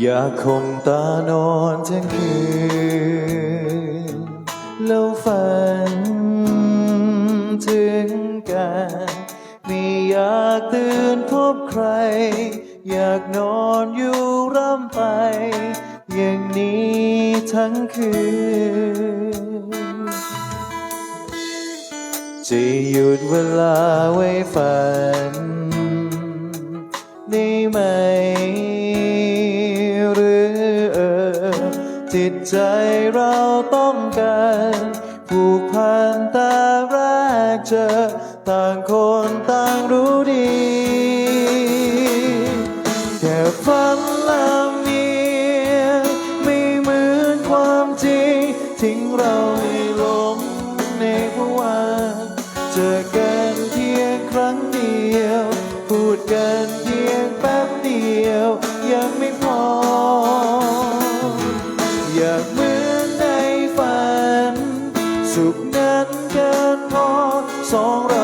อยากคมตานอนทั้งคืน แล้วฝันถึงกันไม่อยากตื่นพบใคร อยากนอนอยู่ร่ำไป อย่างนี้ทั้งคืน จะหยุดเวลาไว้ฝัน ได้ไหม จิตใจเราต้องการผูกพันแต่แรกเจอ ต่างคนต่างรู้ดี แค่ฝันลำเนียไม่เหมือนความจริง ทิ้งเราให้หลงในภวังค์เจอกันเพียงครั้งเดียว พูดกันากเหมือนในฝัน สุขนั้นเกินพอสองเรา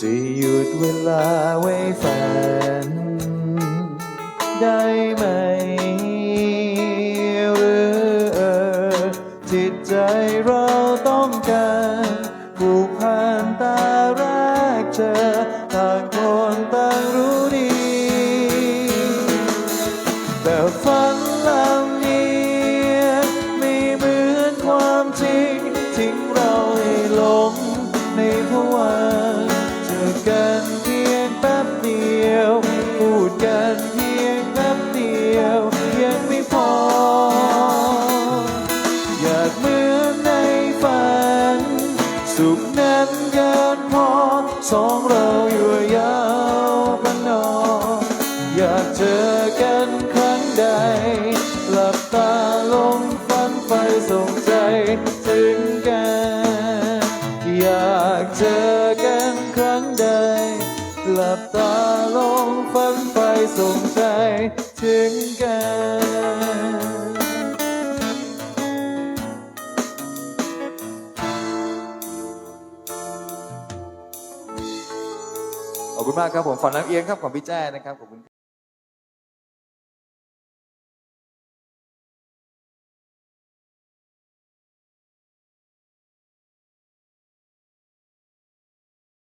จะหยุดเวลาไว้ฝัน ได้ไหมหรือเออจิตใจเราต้องการผูกพันตาแรกเจอต่างคนต่างรู้ดี แต่ฝันลำเนียไม่เหมือนความจริงทิ้งเราให้หลงในภวัง สุขนั้นเกินพอสองเราอยู่ยาวพนออยากเจอกันครั้งใด หลับตาลงฝันไฟส่งใจถึงกัน อยากเจอกันครั้งใด หลับตาลงฝันไฟส่งใจถึงกัน ขอบคุณมากครับผมฝันน้ำเอียงครับของพี่แจ้นะครับขอบคุณ